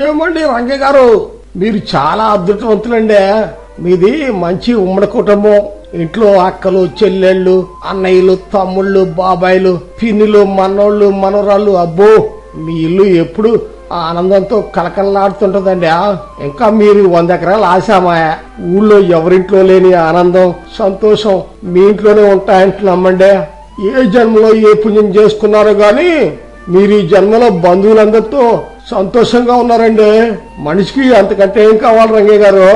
ఏమండి రంగయ్య గారు? మీరు చాలా అదృష్టవంతులండి మీది మంచి ఉమ్మడి కుటుంబం. ఇంట్లో అక్కలు చెల్లెళ్ళు అన్నయ్యలు తమ్ముళ్ళు బాబాయిలు పిన్నులు మనోళ్ళు మనోరాళ్ళు అబ్బో! మీ ఇల్లు ఎప్పుడు ఆనందంతో కలకలలాడుతుంటదండి ఇంకా మీరు వంద ఎకరాలు ఆశామాయా. ఊళ్ళో ఎవరింట్లో లేని ఆనందం సంతోషం మీ ఇంట్లోనే ఉంటాయంటున్నామండి నమ్మండి. ఏ జన్మలో ఏ పుణ్యం చేసుకున్నారో గాని మీరు ఈ జన్మలో బంధువులందరితో సంతోషంగా ఉన్నారండి. మనిషికి అంతకంటే ఏం కావాలి రంగయ్య గారు?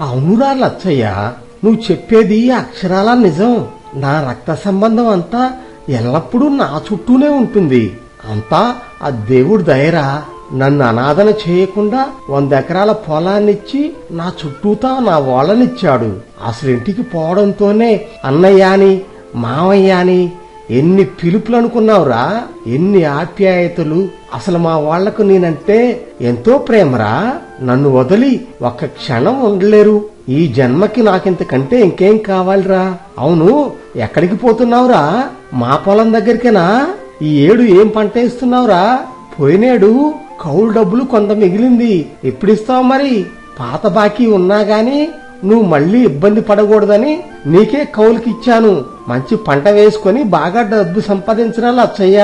అవునురా లచ్చయ్య నువ్వు చెప్పేది అక్షరాల నిజం. నా రక్త సంబంధం అంతా ఎల్లప్పుడూ నా చుట్టూనే ఉంటుంది. అంతా ఆ దేవుడి దయరా. నన్ను అనాథన చేయకుండా వంద ఎకరాల పొలాన్నిచ్చి నా చుట్టూతా నా వాళ్ళనిచ్చాడు. అసలు ఇంటికి పోవడంతోనే అన్నయ్య అని మావయ్య అని ఎన్ని పిలుపులు అనుకున్నావురా ఎన్ని ఆప్యాయతలు? అసలు మా వాళ్ళకు నేనంటే ఎంతో ప్రేమరా? నన్ను వదిలి ఒక్క క్షణం ఉండలేరు. ఈ జన్మకి నాకింతకంటే ఇంకేం కావాలిరా? అవును ఎక్కడికి పోతున్నావురా? మా పొలం దగ్గరికేనా? ఈ ఏడు ఏం పంట వేస్తున్నావురా? పోయినేడు కౌలు డబ్బులు కొంత మిగిలింది. ఎప్పుడిస్తావు మరి? పాత బాకీ ఉన్నా గాని నువ్వు మళ్ళీ ఇబ్బంది పడకూడదని నీకే కౌలుకిచ్చాను. మంచి పంట వేసుకొని బాగా డబ్బు సంపాదించరా లచ్చయ్య?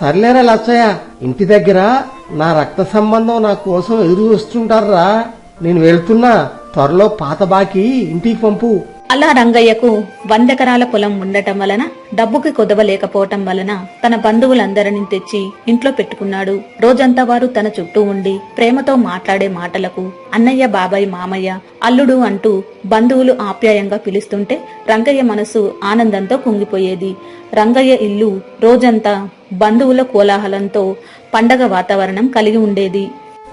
సర్లేరా లచ్చయ్య ఇంటి దగ్గర నా రక్త సంబంధం నా కోసం ఎదురు వస్తుంటారా నేను వెళ్తున్నా త్వరలో పాత బాకి ఇంటికి పంపు. అలా రంగయ్యకు వందెకరాల పొలం ఉండటం వలన డబ్బుకి కుదవలేకపోవటం వలన తన బంధువులందరినీ తెచ్చి ఇంట్లో పెట్టుకున్నాడు. రోజంతా వారు తన చుట్టూ ఉండి ప్రేమతో మాట్లాడే మాటలకు అన్నయ్య బాబాయ్ మామయ్య అల్లుడు అంటూ బంధువులు ఆప్యాయంగా పిలుస్తుంటే రంగయ్య మనసు ఆనందంతో కుంగిపోయేది. రంగయ్య ఇల్లు రోజంతా బంధువుల కోలాహలంతో పండగ వాతావరణం కలిగి ఉండేది.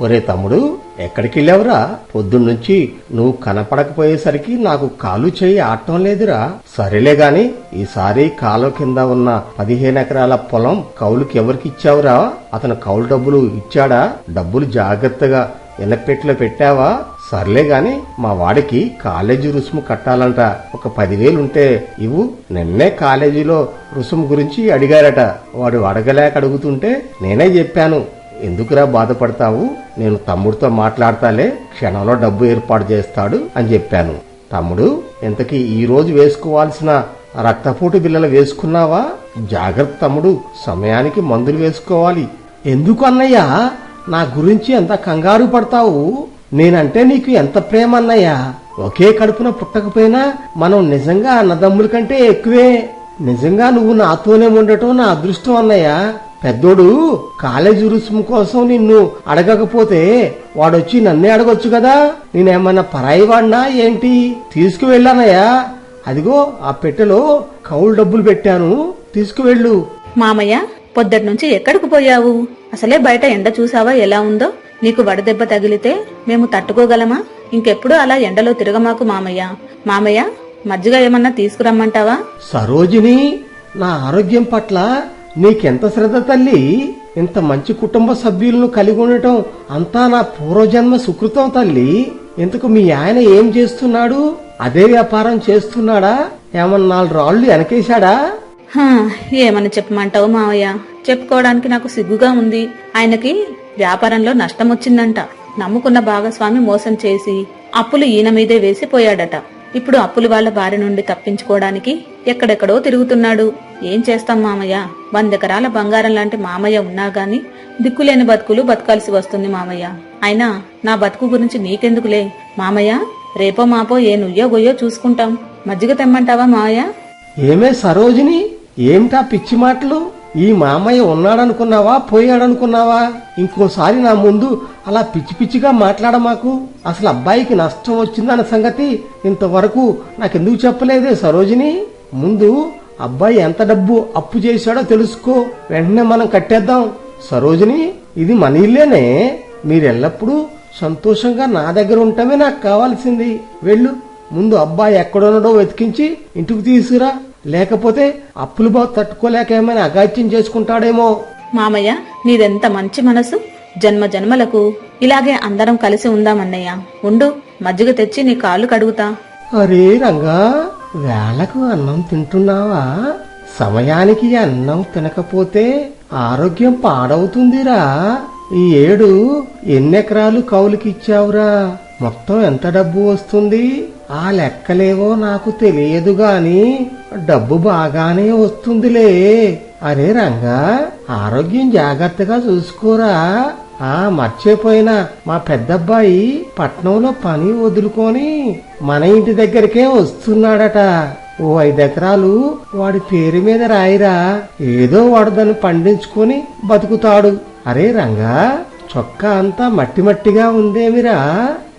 ఒరే తమ్ముడు ఎక్కడికి వెళ్ళావురా పొద్దున్నుంచి నువ్వు కనపడకపోయేసరికి నాకు కాలు చేయి ఆడటం లేదురా. సరేలే గాని ఈసారి కాలువ కింద ఉన్న పదిహేను ఎకరాల పొలం కౌలుకి ఎవరికి ఇచ్చావురా? అతను కౌలు డబ్బులు ఇచ్చాడా? డబ్బులు జాగ్రత్తగా ఎనపెట్లో పెట్టావా? సర్లే గాని మా వాడికి కాలేజీ రుసుము కట్టాలంట. ఒక పదివేలుంటే ఇవ్వు. నిన్నే కాలేజీలో రుసుము గురించి అడిగారట. వాడు అడగలేక అడుగుతుంటే నేనే చెప్పాను. ఎందుకురా బాధపడతావు? నేను తమ్ముడితో మాట్లాడతాలే క్షణంలో డబ్బు ఏర్పాటు చేస్తాడు అని చెప్పాను. తమ్ముడు ఇంతకీ ఈ రోజు వేసుకోవాల్సిన రక్తపోటు బిల్లలు వేసుకున్నావా? జాగ్రత్త తమ్ముడు సమయానికి మందులు వేసుకోవాలి. ఎందుకు అన్నయ్యా? నా గురించి ఎంత కంగారు పడతావు? నేనంటే నీకు ఎంత ప్రేమ అన్నయ్యా? ఒకే కడుపున పుట్టకపోయినా మనం నిజంగా అన్నదమ్ముల కంటే ఎక్కువే. నిజంగా నువ్వు నాతోనే ఉండటం నా అదృష్టం అన్నయ్యా. పెద్దోడు కాలేజీ రుసుము కోసం నిన్ను అడగకపోతే వాడొచ్చి నన్నే అడగొచ్చు కదా. నేనేమన్నా పరాయి వాడినా ఏంటి? తీసుకువెళ్ళానయ్యా. అదిగో ఆ పెట్టెలో కౌలు డబ్బులు పెట్టాను. తీసుకువెళ్ళు. మామయ్య పొద్దటి నుంచి ఎక్కడికి పోయావు? అసలే బయట ఎండ చూసావా? ఎలా ఉందో? నీకు వడదెబ్బ తగిలితే మేము తట్టుకోగలమా? ఇంకెప్పుడు అలా ఎండలో తిరగమాకు మామయ్య. మామయ్య మజ్జిగ ఏమన్నా తీసుకురమ్మంటావా? సరోజిని నా ఆరోగ్యం పట్ల నీకెంత శ్రద్ధ తల్లి? ఇంత మంచి కుటుంబ సభ్యులను కలిగి ఉండటం అంతా నా పూర్వజన్మ సుకృతం తల్లి. ఇంతకు మీ ఆయన ఏం చేస్తున్నాడు? అదే వ్యాపారం చేస్తున్నాడా? ఏమన్నా నాలుగు రాళ్ళు వెనకేశాడా? ఏమని చెప్పమంటావు మావయ్య. చెప్పుకోవడానికి నాకు సిగ్గుగా ఉంది. ఆయనకి వ్యాపారంలో నష్టం వచ్చిందంట నమ్ముకున్న భాగస్వామి మోసం చేసి అప్పులు ఈయన మీదే వేసి పోయాడట ఇప్పుడు అప్పులు వాళ్ళ బారి నుండి తప్పించుకోవడానికి ఎక్కడెక్కడో తిరుగుతున్నాడు. ఏం చేస్తాం మామయ్య? వందెకరాల బంగారం లాంటి మామయ్య ఉన్నా గాని దిక్కులేని బతుకులు బతకాల్సి వస్తుంది మామయ్య. అయినా నా బతుకు గురించి నీకెందుకులే? మామయ్య రేపో మాపో ఏ నుయ్యో గొయ్యో చూసుకుంటాం. మజ్జిగ తెమ్మంటావా మామయ్య? ఏమే సరోజిని? ఏమిటా పిచ్చి మాటలు? ఈ మామయ్య ఉన్నాడనుకున్నావా? పోయాడనుకున్నావా? ఇంకోసారి నా ముందు అలా పిచ్చి పిచ్చిగా మాట్లాడమాకు అసలు అబ్బాయికి నష్టం వచ్చిందన్న సంగతి ఇంతవరకు నాకెందుకు చెప్పలేదే సరోజిని? ముందు అబ్బాయి ఎంత డబ్బు అప్పు చేశాడో తెలుసుకో. వెంటనే మనం కట్టేద్దాం. సరోజిని ఇది మన ఇల్లేనే. మీరెల్లప్పుడూ సంతోషంగా నా దగ్గర ఉండటమే నాకు కావాల్సింది. వెళ్ళు. ముందు అబ్బాయి ఎక్కడున్నాడో వెతికించి ఇంటికి తీసుకురా. లేకపోతే అప్పులు బాధ తట్టుకోలేక ఏమైనా అగాత్యం చేసుకుంటాడేమో. మామయ్య నీదెంత మంచి మనసు. జన్మ జన్మలకు ఇలాగే అందరం కలిసి ఉందామన్నయ్య. ఉండు మజ్జిగ తెచ్చి నీ కాళ్ళు కడుగుతా. అరే రంగా వేళకు అన్నం తింటున్నావా? సమయానికి అన్నం తినకపోతే ఆరోగ్యం పాడవుతుందిరా. ఈ ఏడు ఎన్నెకరాలు కౌలుకిచ్చావురా మొత్తం ఎంత డబ్బు వస్తుంది? ఆ లెక్కలేవో నాకు తెలియదు గాని డబ్బు బాగానే వస్తుందిలే. అరే రంగా ఆరోగ్యం జాగ్రత్తగా చూసుకోరా. ఆ మర్చిపోయినా మా పెద్దబ్బాయి పట్నంలో పని వదులుకొని మన ఇంటి దగ్గరికే వస్తున్నాడట. ఓ ఐదెకరాలు వాడి పేరు మీద రాయిరా. ఏదో వాడు దాన్ని పండించుకొని బతుకుతాడు. అరే రంగా చొక్కా అంతా మట్టి మట్టిగా ఉందేమిరా?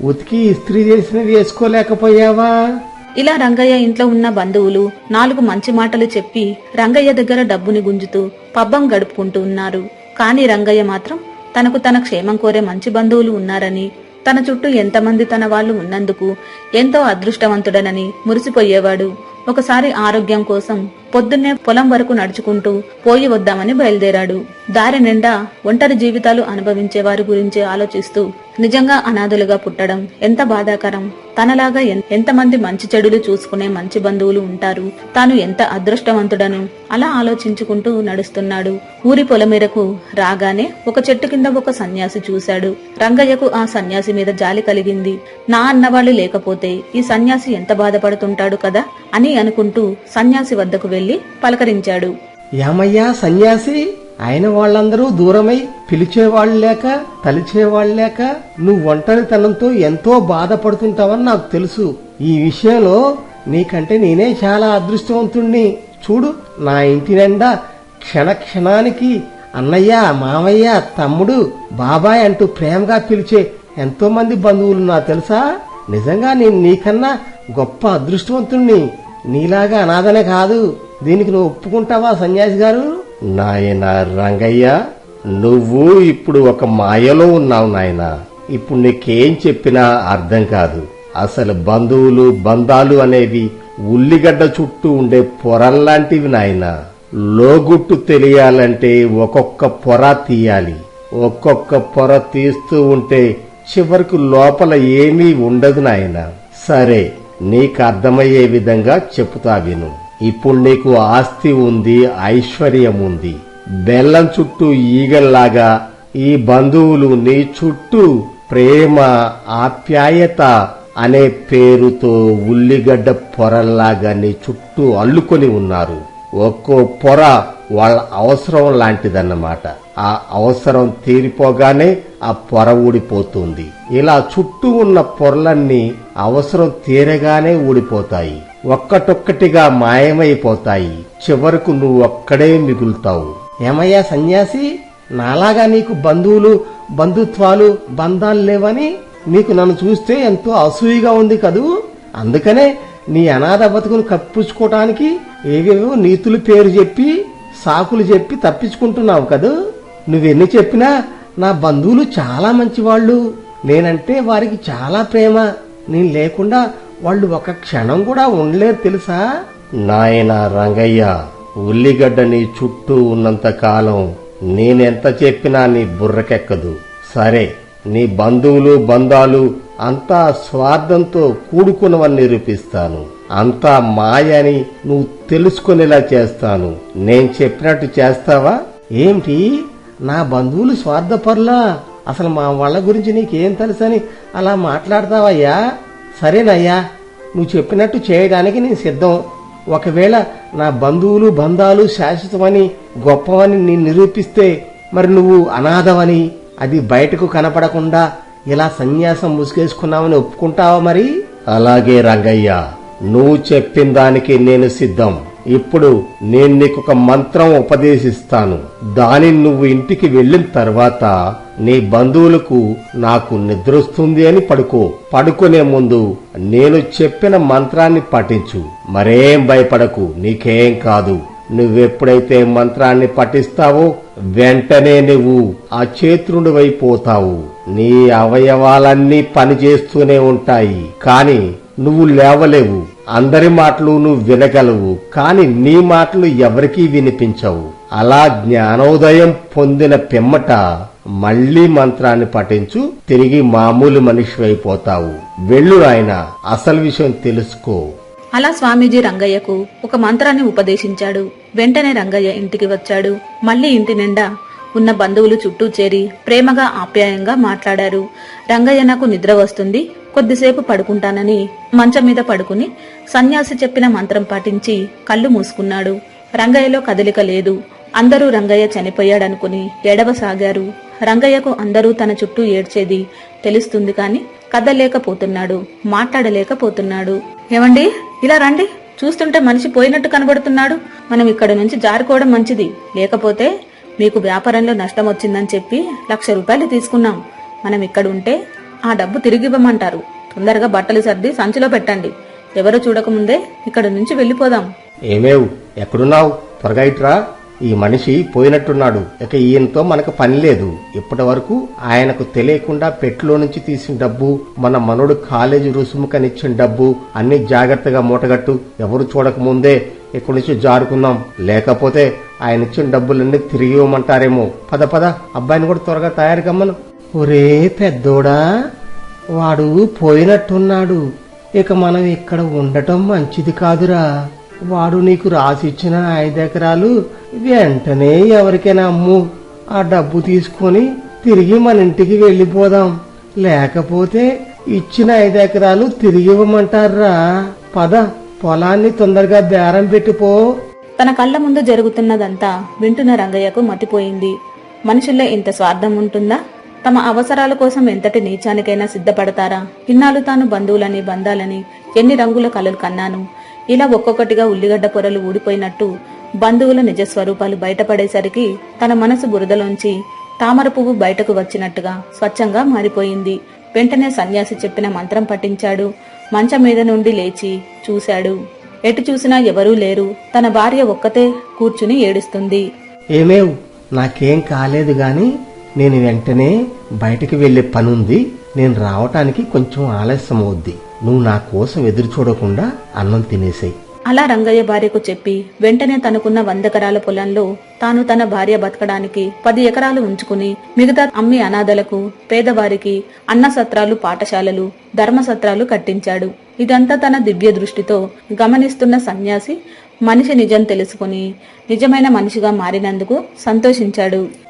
ఉతికి ఇస్త్రీ చేసినవి వేసుకోలేకపోయావా? ఇలా రంగయ్య ఇంట్లో ఉన్న బంధువులు నాలుగు మంచి మాటలు చెప్పి రంగయ్య దగ్గర డబ్బుని గుంజుతూ పబ్బం గడుపుకుంటూ ఉన్నారు. కానీ రంగయ్య మాత్రం తనకు తన క్షేమం కోరే మంచి బంధువులు ఉన్నారని తన చుట్టూ ఎంతమంది తన వాళ్ళు ఉన్నందుకు ఎంతో అదృష్టవంతుడనని మురిసిపోయేవాడు. ఒకసారి ఆరోగ్యం కోసం పొద్దున్నే పొలం వరకు నడుచుకుంటూ పోయి వద్దామని బయలుదేరాడు. దారి నిండా ఒంటరి జీవితాలు అనుభవించే వారి గురించి ఆలోచిస్తూ నిజంగా అనాథులుగా పుట్టడం ఎంత బాధాకరం. తనలాగా ఎంతమంది మంచి చెడులు చూసుకునే మంచి బంధువులు ఉంటారు. తాను ఎంత అదృష్టవంతుడను అలా ఆలోచించుకుంటూ నడుస్తున్నాడు. ఊరి పొలమేరకు రాగానే ఒక చెట్టు కింద ఒక సన్యాసి చూశాడు. రంగయ్యకు ఆ సన్యాసి మీద జాలి కలిగింది. నా అన్నవాళ్ళు లేకపోతే ఈ సన్యాసి ఎంత బాధపడుతుంటాడు కదా అని అనుకుంటూ సన్యాసి వద్దకు వెళ్ళి పలకరించాడు. ఏమయ్యా సన్యాసి ఆయన వాళ్ళందరూ దూరమై పిలిచేవాళ్ళు లేక తలిచేవాళ్ళు లేక నువ్వు ఒంటరితనంతో ఎంతో బాధపడుతుంటావని నాకు తెలుసు. ఈ విషయంలో నీకంటే నేనే చాలా అదృష్టవంతుణ్ణి. చూడు నా ఇంటి నిండా క్షణ క్షణానికి అన్నయ్య మామయ్య తమ్ముడు బాబాయ్ అంటూ ప్రేమగా పిలిచే ఎంతో మంది బంధువులు నా తెలుసా? నిజంగా నేను నీకన్నా గొప్ప అదృష్టవంతుణ్ణి. నీలాగా అనాథనే కాదు. దీనికి నువ్వు ఒప్పుకుంటావా సన్యాసి గారు? నాయన రంగయ్య నువ్వు ఇప్పుడు ఒక మాయలో ఉన్నావు నాయన. ఇప్పుడు నీకేం చెప్పినా అర్థం కాదు. అసలు బంధువులు బంధాలు అనేవి ఉల్లిగడ్డ చుట్టూ ఉండే పొరల్లాంటివి నాయన. లోగుట్టు తెలియాలంటే ఒక్కొక్క పొర తీయాలి. ఒక్కొక్క పొర తీస్తూ ఉంటే చివరకు లోపల ఏమీ ఉండదు నాయన. సరే నీకు అర్థమయ్యే విధంగా చెప్తా విను. ఇప్పుడు నీకు ఆస్తి ఉంది ఐశ్వర్యం ఉంది. బెల్లం చుట్టూ ఈగల్లాగా ఈ బంధువులు నీ చుట్టూ ప్రేమ ఆప్యాయత అనే పేరుతో ఉల్లిగడ్డ పొరల్లాగా నీ చుట్టూ అల్లుకొని ఉన్నారు. ఒక్కో పొర వాళ్ళ అవసరం లాంటిదన్నమాట. ఆ అవసరం తీరిపోగానే ఆ పొర ఊడిపోతుంది. ఇలా చుట్టూ ఉన్న పొరలన్నీ అవసరం తీరగానే ఊడిపోతాయి. ఒక్కటొక్కటిగా మాయమైపోతాయి. చివరకు నువ్వు ఒక్కడే మిగులుతావు. ఏమయ్యా సన్యాసి? నాలాగా నీకు బంధువులు బంధుత్వాలు బంధాలు లేవని నీకు నన్ను చూస్తే ఎంతో అసూయగా ఉంది కదూ? అందుకనే నీ అనాథ బతుకును కప్పించుకోవటానికి ఏవేవో నీతులు పేరు చెప్పి సాకులు చెప్పి తప్పించుకుంటున్నావు కదూ? నువ్వెన్ని చెప్పినా నా బంధువులు చాలా మంచివాళ్ళు. నేనంటే వారికి చాలా ప్రేమ. నేను లేకుండా వాళ్ళు ఒక క్షణం కూడా ఉండలేరు తెలుసా? నాయన రంగయ్య ఉల్లిగడ్డ నీ చుట్టూ ఉన్నంత కాలం నేనెంత చెప్పినా నీ బుర్రకెక్కదు. సరే నీ బంధువులు బంధాలు అంతా స్వార్థంతో కూడుకున్నవని నిరూపిస్తాను. అంతా మాయని నువ్వు తెలుసుకునేలా చేస్తాను. నేను చెప్పినట్టు చేస్తావా? ఏమిటి? నా బంధువులు స్వార్థపరులా? అసలు మా వాళ్ళ గురించి నీకేం తెలుసని అలా మాట్లాడతావయ్యా? సరేనయ్యా నువ్వు చెప్పినట్టు చేయడానికి నేను సిద్ధం. ఒకవేళ నా బంధువులు బంధాలు శాశ్వతమని గొప్పవని నేను నిరూపిస్తే మరి నువ్వు అనాథవని అది బయటకు కనపడకుండా ఇలా సన్యాసం ముసుగేసుకున్నావని ఒప్పుకుంటావా మరి? అలాగే రంగయ్య. నువ్వు చెప్పిన దానికి నేను సిద్ధం. ఇప్పుడు నేను నీకొక మంత్రం ఉపదేశిస్తాను. దానిని నువ్వు ఇంటికి వెళ్ళిన తర్వాత నీ బంధువులకు నాకు నిద్రొస్తుంది అని పడుకో. పడుకునే ముందు నేను చెప్పిన మంత్రాన్ని పఠించు. మరేం భయపడకు నీకేం కాదు. నువ్వెప్పుడైతే మంత్రాన్ని పఠిస్తావో వెంటనే నువ్వు అచేత్రుడివైపోతావు నీ అవయవాలన్నీ పనిచేస్తూనే ఉంటాయి. కాని నువ్వు లేవలేవు. అందరి మాటలు నువ్వు వినగలవు. కాని నీ మాటలు ఎవరికీ వినిపించవు. అలా జ్ఞానోదయం పొందిన పిమ్మట మళ్ళీ మంత్రాన్ని పఠించు తిరిగి మామూలు మనిషి అయిపోతావు. వెళ్ళు ఆయన అసలు విషయం తెలుసుకో. అలా స్వామీజీ రంగయ్యకు ఒక మంత్రాన్ని ఉపదేశించాడు. వెంటనే రంగయ్య ఇంటికి వచ్చాడు. మళ్ళీ ఇంటి నిండా ఉన్న బంధువులు చుట్టూ చేరి ప్రేమగా ఆప్యాయంగా మాట్లాడారు. రంగయ్య నాకు నిద్ర వస్తుంది. కొద్దిసేపు పడుకుంటానని మంచం మీద పడుకుని సన్యాసి చెప్పిన మంత్రం పాటించి కళ్ళు మూసుకున్నాడు. రంగయ్యలో కదలిక లేదు. అందరూ రంగయ్య చనిపోయాడనుకుని ఎడవసాగారు రంగయ్యకు అందరూ తన చుట్టూ ఏడ్చేది తెలుస్తుంది కాని కదలేకపోతున్నాడు మాట్లాడలేకపోతున్నాడు. ఏమండి? ఇలా రండి. చూస్తుంటే మనిషి పోయినట్టు కనబడుతున్నాడు. మనం ఇక్కడ నుంచి జారుకోవడం మంచిది. లేకపోతే మీకు వ్యాపారంలో నష్టం వచ్చిందని చెప్పి లక్ష రూపాయలు తీసుకున్నాం. మనం ఇక్కడ ఉంటే ఆ డబ్బు తిరిగివ్వమంటారు తొందరగా బట్టలు సర్ది సంచిలో పెట్టండి. ఎవరో చూడకముందే ఇక్కడ నుంచి వెళ్ళిపోదాం. ఏమేవు? ఎక్కడున్నావు? త్వరగా ఇట్రా. ఈ మనిషి పోయినట్టున్నాడు. ఇక ఈయనతో మనకు పని లేదు. ఇప్పటి వరకు ఆయనకు తెలియకుండా పెట్టులో నుంచి తీసిన డబ్బు మన మనోడు కాలేజీ రుసుము కనిచ్చిన డబ్బు అన్ని జాగ్రత్తగా మూటగట్టు. ఎవరు చూడక ముందే ఇక్కడి నుంచి జారుకుందాం. లేకపోతే ఆయన ఇచ్చిన డబ్బులన్నీ తిరిగి ఇవ్వమంటారేమో. పద పద. అబ్బాయిని కూడా త్వరగా తయారు కమ్మను. ఒరే పెద్దోడా వాడు పోయినట్టున్నాడు. ఇక మనం ఇక్కడ ఉండటం మంచిది కాదురా. వాడు నీకు రాసిచ్చిన ఐదు ఎకరాలు వెంటనే ఎవరికైనా అమ్ము. ఆ డబ్బు తీసుకొని తిరిగి మన ఇంటికి వెళ్ళిపోదాం. లేకపోతే ఇచ్చిన ఐదు ఎకరాలు తిరిగి ఇవ్వమంటారా? పద పొలాన్ని తొందరగా బేరం పెట్టిపో తన కళ్ళ ముందు జరుగుతున్నదంతా వింటున్న రంగయ్యకు మతిపోయింది. మనుషుల్లో ఇంత స్వార్థం ఉంటుందా? తమ అవసరాల కోసం ఎంతటి నీచానికైనా సిద్ధపడతారా? ఇన్నాళ్ళు తాను బంధువులని బంధాలని ఎన్ని రంగుల కలలు కన్నాను. ఇలా ఒక్కొక్కటిగా ఉల్లిగడ్డ పొరలు ఊడిపోయినట్టు బంధువుల నిజ స్వరూపాలు బయటపడేసరికి తన మనసు బురదలోంచి తామర పువ్వు బయటకు వచ్చినట్టుగా స్వచ్ఛంగా మారిపోయింది. వెంటనే సన్యాసి చెప్పిన మంత్రం పఠించాడు. మంచం మీద నుండి లేచి చూశాడు. ఎటు చూసినా ఎవరూ లేరు. తన భార్య ఒక్కతే కూర్చుని ఏడుస్తుంది. ఏమేవ్? నాకేం కాలేదు గాని నేను వెంటనే బయటికి వెళ్ళే పనుంది. నేను రావటానికి కొంచెం ఆలస్యం అవుద్ది నువ్వు నా కోసం ఎదురు చూడకుండా అన్నం తినేసాయి. అలా రంగయ్య భార్యకు చెప్పి వెంటనే తనకున్న వంద ఎకరాల పొలంలో తాను తన భార్య బతకడానికి పది ఎకరాలు ఉంచుకుని మిగతా అమ్మి అనాథలకు పేదవారికి అన్న సత్రాలు పాఠశాలలు ధర్మ సత్రాలు కట్టించాడు. ఇదంతా తన దివ్య దృష్టితో గమనిస్తున్న సన్యాసి మనిషి నిజం తెలుసుకుని నిజమైన మనిషిగా మారినందుకు సంతోషించాడు.